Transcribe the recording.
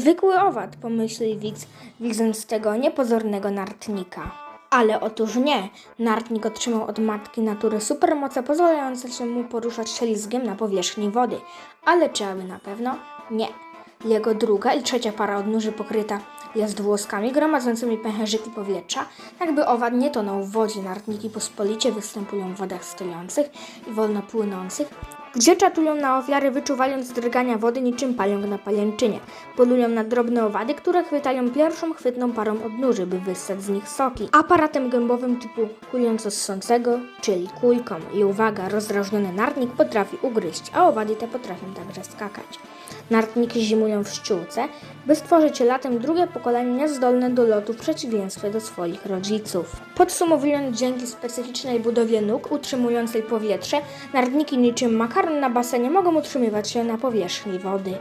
Zwykły owad, pomyśli widz, widząc tego niepozornego nartnika. Ale otóż nie. Nartnik otrzymał od matki natury supermoce pozwalające się mu poruszać ślizgiem na powierzchni wody. Ale czy aby na pewno? Nie. Jego druga i trzecia para odnóży pokryta jest włoskami gromadzącymi pęcherzyki powietrza, jakby owad nie tonął w wodzie. Nartniki pospolicie występują w wodach stojących i wolno płynących, gdzie czatują na ofiary, wyczuwając drgania wody niczym pająk na pajęczynie. Polują na drobne owady, które chwytają pierwszą chwytną parą odnóży, by wyssać z nich soki. Aparatem gębowym typu kująco-ssącego, czyli kulką. I uwaga, rozdrażniony nartnik potrafi ugryźć, a owady te potrafią także skakać. Nartniki zimują w ściółce, by stworzyć latem drugie pokolenie niezdolne do lotu w przeciwieństwie do swoich rodziców. Podsumowując, dzięki specyficznej budowie nóg utrzymującej powietrze, nartniki niczym makaron na basenie mogą utrzymywać się na powierzchni wody.